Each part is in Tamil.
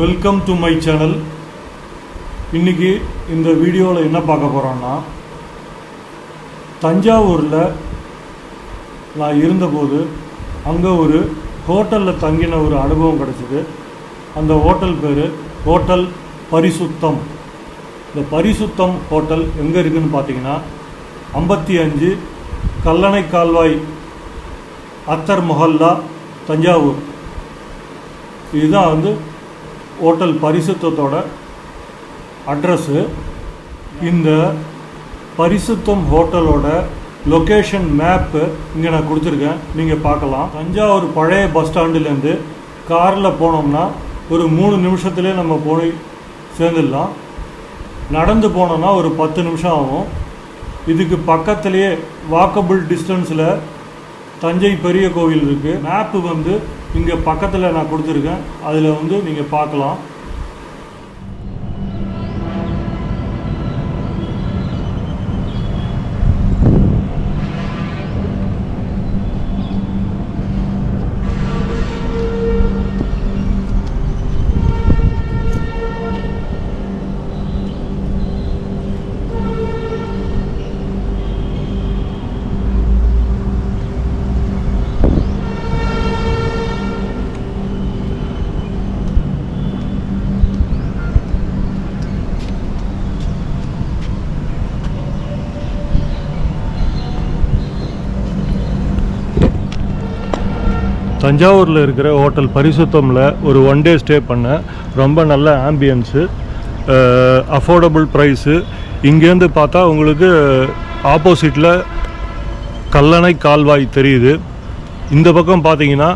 வெல்கம் டு மை சேனல் இன்னைக்கு இந்த வீடியோவில் என்ன பார்க்க போகிறோன்னா தஞ்சாவூரில் நான் இருந்தபோது அங்கே ஒரு ஹோட்டலில் தங்கின ஒரு அனுபவம் கிடச்சிது. அந்த ஹோட்டல் பேர் ஹோட்டல் பரிசுத்தம். இந்த பரிசுத்தம் ஹோட்டல் எங்கே இருக்குதுன்னு பார்த்தீங்கன்னா ஐம்பத்தி அஞ்சு கல்லணை கால்வாய் அத்தர் மொஹல்லா தஞ்சாவூர். இதுதான் வந்து ஹோட்டல் பரிசுத்தத்தோட அட்ரஸ்ஸு இந்த பரிசுத்தம் ஹோட்டலோட லொக்கேஷன் மேப்பு இங்கே நான் கொடுத்துருக்கேன். நீங்கள் பார்க்கலாம். தஞ்சாவூர் பழைய பஸ் ஸ்டாண்டுலேருந்து காரில் போனோம்னா ஒரு மூணு நிமிஷத்துலேயே நம்ம போய் சேர்ந்துடலாம். நடந்து போனோம்னா ஒரு பத்து நிமிஷம் ஆகும். இதுக்கு பக்கத்துலேயே வாக்கபிள் டிஸ்டன்ஸில் தஞ்சை பெரிய கோவில் இருக்குது மேப்பு வந்து இங்கே பக்கத்தில் நான் கொடுத்துருக்கேன். அதில் வந்து நீங்கள் பார்க்கலாம். தஞ்சாவூரில் இருக்கிற ஹோட்டல் பரிசுத்தமில் ஒரு ஒன் டே ஸ்டே பண்ணேன். ரொம்ப நல்ல ஆம்பியன்ஸு அஃபோர்டபுள் ப்ரைஸு இங்கேருந்து பார்த்தா உங்களுக்கு ஆப்போசிட்டில் கல்லணை கால்வாய் தெரியுது. இந்த பக்கம் பார்த்தீங்கன்னா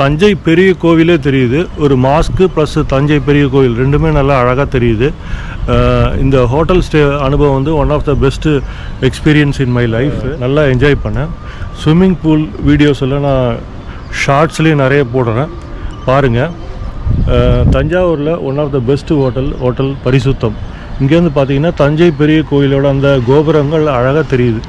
தஞ்சை பெரிய கோவிலே தெரியுது. ஒரு மாஸ்க்கு ப்ளஸ் தஞ்சை பெரிய கோவில் ரெண்டுமே நல்லா அழகாக தெரியுது. இந்த ஹோட்டல் ஸ்டே அனுபவம் வந்து one of the best experience in my life நல்லா என்ஜாய் பண்ணேன். ஸ்விம்மிங் பூல் வீடியோஸ் எல்லாம் நான் ஷார்ட்ஸ்லேயும் நிறைய போடுறேன். பாருங்கள் தஞ்சாவூரில் one of the best hotel hotel Parisutham. இங்கேருந்து பார்த்தீங்கன்னா தஞ்சை பெரிய கோயிலோட அந்த கோபுரங்கள் அழகாக தெரியுது.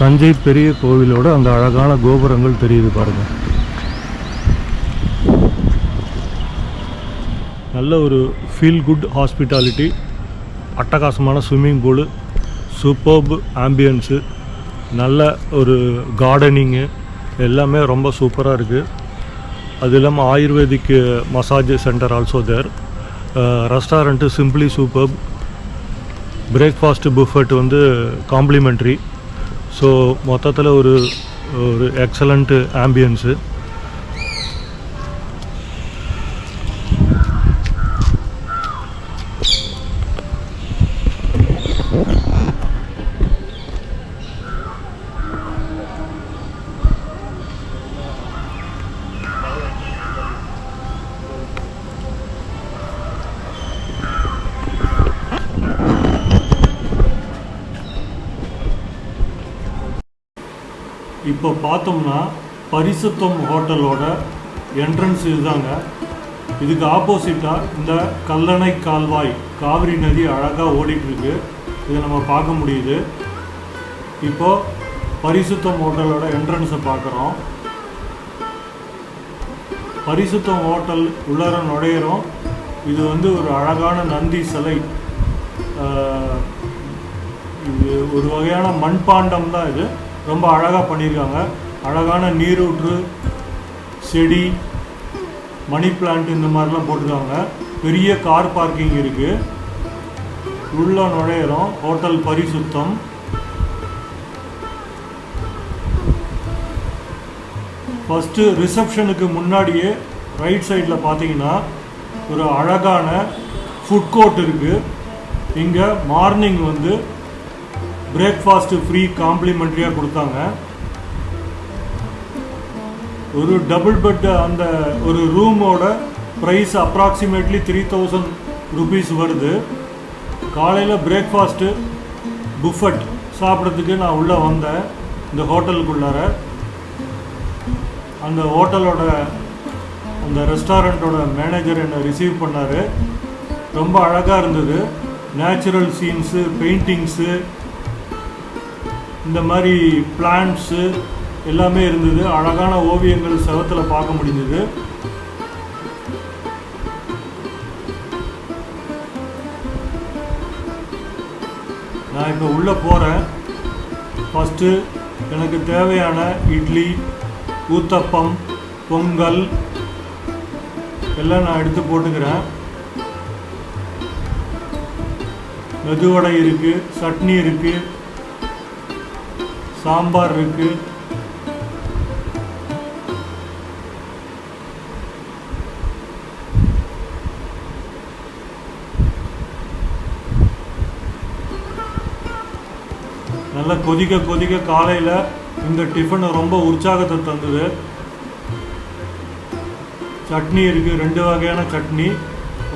தஞ்சை பெரிய கோவிலோட அந்த அழகான கோபுரங்கள் தெரியுது பாருங்கள் நல்ல ஒரு ஃபீல் குட் ஹாஸ்பிட்டாலிட்டி அட்டகாசமான ஸ்விம்மிங் பூலு சூப்பர்ப் ஆம்பியன்ஸு நல்ல ஒரு கார்டனிங்கு எல்லாமே ரொம்ப சூப்பராக இருக்குது அது இல்லாமல் ayurvedic massage centre also there restaurant simply superb breakfast buffet வந்து காம்ப்ளிமெண்ட்ரி ஸோ மொத்தத்தில் ஒரு ஒரு எக்ஸலண்ட்டு ஆம்பியன்ஸு இப்போ பார்த்தோம்னா பரிசுத்தம் ஹோட்டலோட என்ட்ரன்ஸ் இதுதாங்க. இதுக்கு ஆப்போசிட்டாக இந்த கல்லணை கால்வாய் காவிரி நதி அழகாக ஓடிட்டுருக்கு. இதை நம்ம பார்க்க முடியுது. இப்போ பரிசுத்தம் ஹோட்டலோட என்ட்ரன்ஸை பார்க்குறோம். பரிசுத்தம் ஹோட்டல் உள்ளார நுழையிறோம். இது வந்து ஒரு அழகான நந்தி சிலை. இது ஒரு வகையான மண்பாண்டம் தான் இது. ரொம்ப அழகாக பண்ணியிருக்காங்க. அழகான நீரூற்று செடி மணி பிளான்ட் இந்த மாதிரிலாம் போட்டிருக்காங்க. பெரிய கார் பார்க்கிங் இருக்குது உள்ள நுழையிறோம். ஹோட்டல் பரிசுத்தம். ஃபஸ்ட்டு ரிசப்ஷனுக்கு முன்னாடியே ரைட் சைடில் பார்த்தீங்கன்னா ஒரு அழகான ஃபுட் கோர்ட் இருக்குது இங்கே மார்னிங் வந்து பிரேக்ஃபாஸ்ட்டு ஃப்ரீ காம்ப்ளிமெண்ட்ரியாக கொடுத்தாங்க. ஒரு டபுள் பெட் அந்த ஒரு ரூமோட price approximately three thousand rupees வருது. காலையில் பிரேக்ஃபாஸ்ட்டு புஃபட் சாப்பிட்றதுக்கு நான் உள்ளே வந்தேன். இந்த ஹோட்டலுக்குள்ளார அந்த ஹோட்டலோட அந்த ரெஸ்டாரண்ட்டோட மேனேஜர் என்னை ரிசீவ் பண்ணார். ரொம்ப அழகாக இருந்தது. நேச்சுரல் சீன்ஸு பெயிண்டிங்ஸு இந்த மாதிரி பிளான்ட்ஸு எல்லாமே இருந்தது. அழகான ஓவியங்கள் செவத்தில் பார்க்க முடிஞ்சது. நான் இப்போ உள்ளே போகிறேன் ஃபஸ்ட்டு எனக்கு தேவையான இட்லி ஊத்தப்பம் பொங்கல் எல்லாம் நான் எடுத்து போட்டுக்கிறேன். மெதுவடை இருக்குது சட்னி இருக்குது சாம்பார் இருக்குது நல்லா கொதிக்க கொதிக்க காலையில் இந்த டிஃபன் ரொம்ப உற்சாகத்தை தந்தது. சட்னி இருக்குது ரெண்டு வகையான சட்னி.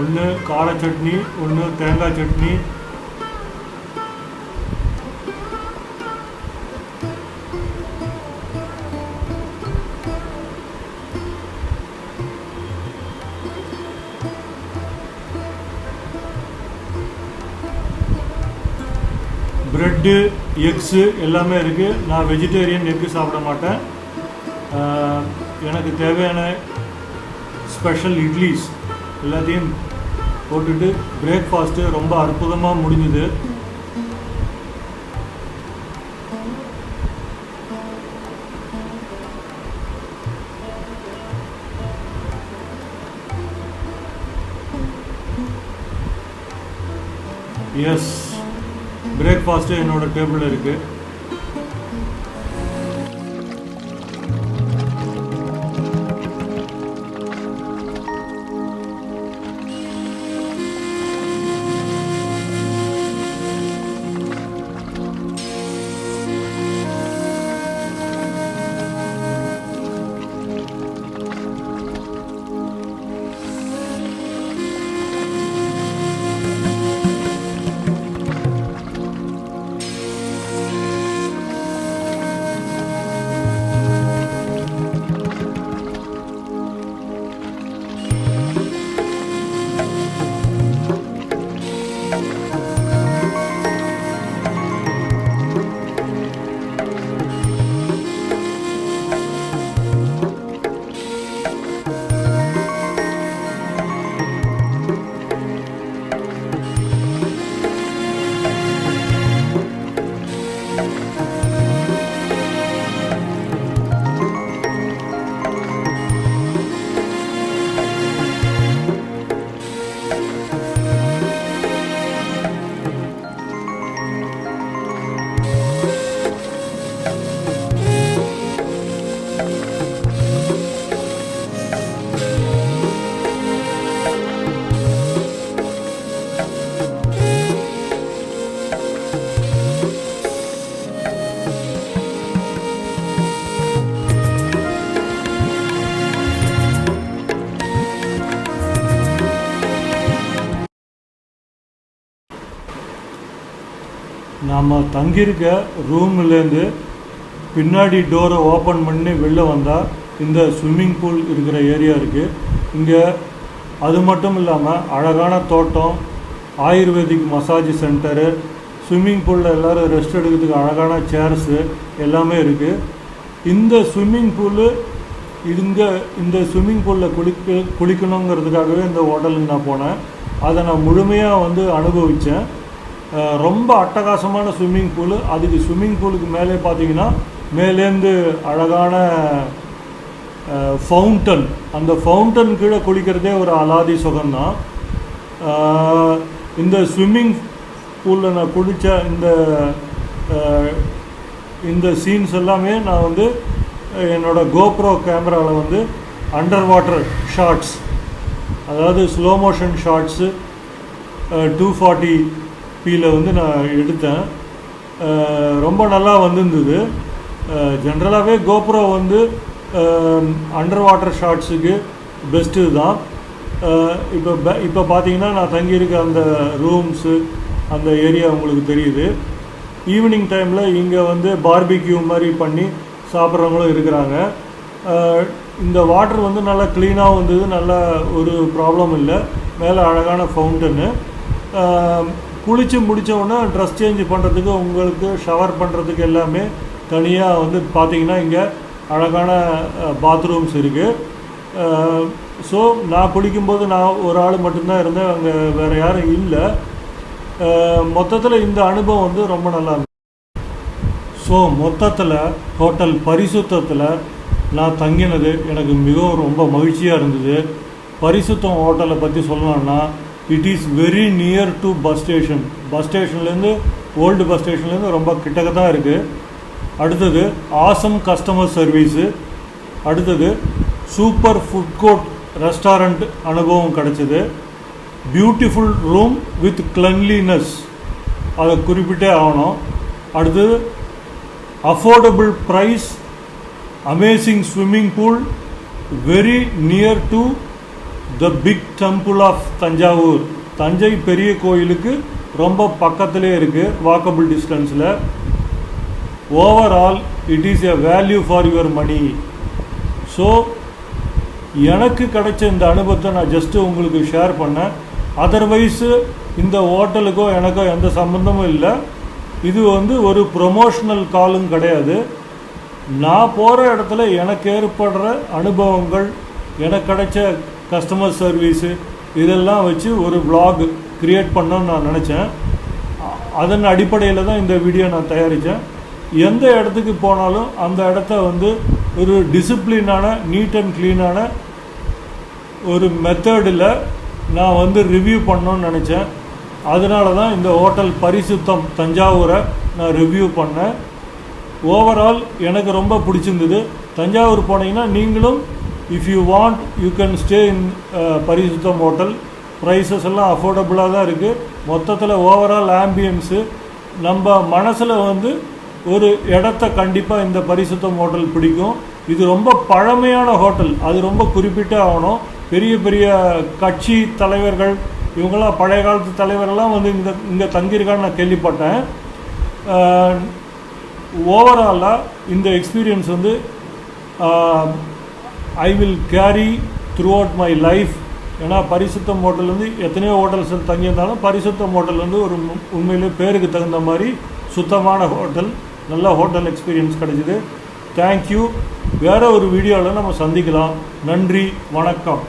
ஒன்று கார சட்னி ஒன்று தேங்காய் சட்னி. ப்ரெட்டு எக்ஸு எல்லாமே இருக்குது நான் வெஜிடேரியன் எக்கு சாப்பிட மாட்டேன். எனக்கு தேவையான ஸ்பெஷல் இட்லிஸ் எல்லாத்தையும் போட்டுட்டு பிரேக்ஃபாஸ்ட்டு ரொம்ப அற்புதமாக முடிஞ்சுது. எஸ் பிரேக்ஃபாஸ்ட்டு என்னோட டேபிளில் இருக்குது நம்ம தங்கியிருக்க ரூம்லேருந்து பின்னாடி டோரை ஓப்பன் பண்ணி வெளில வந்தால் இந்த ஸ்விம்மிங் பூல் இருக்கிற ஏரியா இருக்குது இங்கே அது மட்டும் இல்லாமல் அழகான தோட்டம் ஆயுர்வேதிக் மசாஜ் சென்டரு ஸ்விம்மிங் பூலில் எல்லோரும் ரெஸ்ட் எடுக்கிறதுக்கு அழகான சேர்ஸு எல்லாமே இருக்குது இந்த ஸ்விம்மிங் பூலு இங்கே இந்த ஸ்விம்மிங் பூலில் குளிக்க குளிக்கணுங்கிறதுக்காகவே இந்த ஹோட்டலுக்கு நான் போனேன். அதை நான் முழுமையாக வந்து அனுபவித்தேன் ரொம்ப அட்டகாசமான ஸ்விம்மிங் பூலு. அதுக்கு ஸ்விம்மிங் பூலுக்கு மேலே பார்த்தீங்கன்னா மேலேருந்து அழகான ஃபவுண்டன். அந்த ஃபவுண்டன் கீழே குளிக்கிறதே ஒரு அலாதி சுகம்தான் இந்த ஸ்விம்மிங் பூலில் நான் குளித்த இந்த இந்த சீன்ஸ் எல்லாமே நான் வந்து என்னோட கோப்ரோ கேமராவில் வந்து அண்டர் வாட்டர் ஷார்ட்ஸ் அதாவது slow motion shorts two forty பியில் வந்து நான் எடுத்தேன். ரொம்ப நல்லா வந்திருந்தது. ஜென்ரலாகவே கோப்ரோ வந்து அண்டர் வாட்டர் ஷாட்ஸுக்கு பெஸ்ட்டு தான். இப்போ இப்போ பார்த்தீங்கன்னா நான் தங்கியிருக்க அந்த ரூம்ஸு அந்த ஏரியா உங்களுக்கு தெரியுது. ஈவினிங் டைமில் இங்கே வந்து பார்பிக்யூ மாதிரி பண்ணி சாப்பிட்றவங்களும் இருக்கிறாங்க. இந்த வாட்டர் வந்து நல்லா க்ளீனாகவும் வந்தது. நல்ல ஒரு ப்ராப்ளம் இல்லை. மேலே அழகான ஃபவுண்டனு குளித்து முடிச்ச உடனே ட்ரெஸ் சேஞ்ச் பண்ணுறதுக்கு உங்களுக்கு ஷவர் பண்ணுறதுக்கு எல்லாமே தனியாக வந்து பார்த்தீங்கன்னா இங்கே அழகான பாத்ரூம்ஸ் இருக்குது ஸோ நான் குளிக்கும்போது நான் ஒரு ஆள் மட்டும்தான் இருந்தேன் அங்கே வேறு யாரும் இல்லை. மொத்தத்தில் இந்த அனுபவம் வந்து ரொம்ப நல்லா இருந்தது. ஸோ மொத்தத்தில் ஹோட்டல் பரிசுத்தத்தில் நான் தங்கினது எனக்கு மிகவும் ரொம்ப மகிழ்ச்சியாக இருந்தது. பரிசுத்தம் ஹோட்டலை பற்றி சொல்லணும்னா it is very near to bus station bus ஸ்டேஷன்லேருந்து ஓல்டு பஸ் ஸ்டேஷன்லேருந்து ரொம்ப கிட்டக்க தான் இருக்குது அடுத்தது ஆசம் கஸ்டமர் சர்வீஸு அடுத்தது சூப்பர் ஃபுட் கோர்ட் ரெஸ்டாரண்ட் அனுபவம் கிடச்சிது. பியூட்டிஃபுல் ரூம் வித் கிளன்லினஸ் அதை குறிப்பிட்டே ஆகணும். அடுத்தது affordable price amazing swimming pool very near to the big temple of Thanjavur Thanjai பெரிய கோயிலுக்கு ரொம்ப பக்கத்திலே இருக்குது வாக்கபிள் டிஸ்டன்ஸில் overall it is a value for your money so எனக்கு கிடைச்ச இந்த அனுபவத்தை நான் ஜஸ்ட்டு உங்களுக்கு ஷேர் பண்ணேன். அதர்வைஸு இந்த ஹோட்டலுக்கோ எனக்கோ எந்த சம்மந்தமும் இல்லை. இது வந்து ஒரு ப்ரொமோஷனல் காலும் கிடையாது. நான் போகிற இடத்துல எனக்கு ஏற்படுற அனுபவங்கள் எனக்கு கிடைச்ச கஸ்டமர் சர்வீஸு இதெல்லாம் வச்சு ஒரு ப்ளாக் க்ரியேட் பண்ணணும்னு நான் நினச்சேன். அதன் அடிப்படையில் தான் இந்த வீடியோ நான் தயாரித்தேன் எந்த இடத்துக்கு போனாலும் அந்த இடத்த வந்து ஒரு டிசிப்ளினான நீட் அண்ட் க்ளீனான ஒரு மெத்தடில் நான் வந்து ரிவ்யூ பண்ணணும்னு நினச்சேன். அதனால தான் இந்த ஹோட்டல் பரிசுத்தம் தஞ்சாவூரை நான் ரிவ்யூ பண்ணேன். ஓவரால் எனக்கு ரொம்ப பிடிச்சிருந்தது. தஞ்சாவூர் போனீங்கன்னா நீங்களும் if you want you can stay in Parisutham hotel prices எல்லாம் அஃபோர்டபுளாக தான் இருக்குது மொத்தத்தில் ஓவரால் ஆம்பியன்ஸு நம்ம மனசில் வந்து ஒரு இடத்த கண்டிப்பாக இந்த பரிசுத்தம் ஹோட்டல் பிடிக்கும். இது ரொம்ப பழமையான ஹோட்டல் அது ரொம்ப குறிப்பிட்டே ஆகணும். பெரிய பெரிய கட்சி தலைவர்கள் இவங்களாம் பழைய காலத்து தலைவரெல்லாம் வந்து இந்த இங்கே தங்கியிருக்கான்னு நான் கேள்விப்பட்டேன். ஓவராலாக இந்த எக்ஸ்பீரியன்ஸ் வந்து I will carry throughout my life ஏன்னா பரிசுத்தம் ஹோட்டல் வந்து எத்தனையோ ஹோட்டல்ஸ் தங்கியிருந்தாலும் பரிசுத்தம் ஹோட்டல் வந்து ஒரு உண்மையிலே பேருக்கு தகுந்த மாதிரி சுத்தமான ஹோட்டல் நல்ல ஹோட்டல் எக்ஸ்பீரியன்ஸ் கிடைச்சிது. தேங்க்யூ வேறு ஒரு வீடியோவில் நம்ம சந்திக்கலாம். நன்றி. வணக்கம்.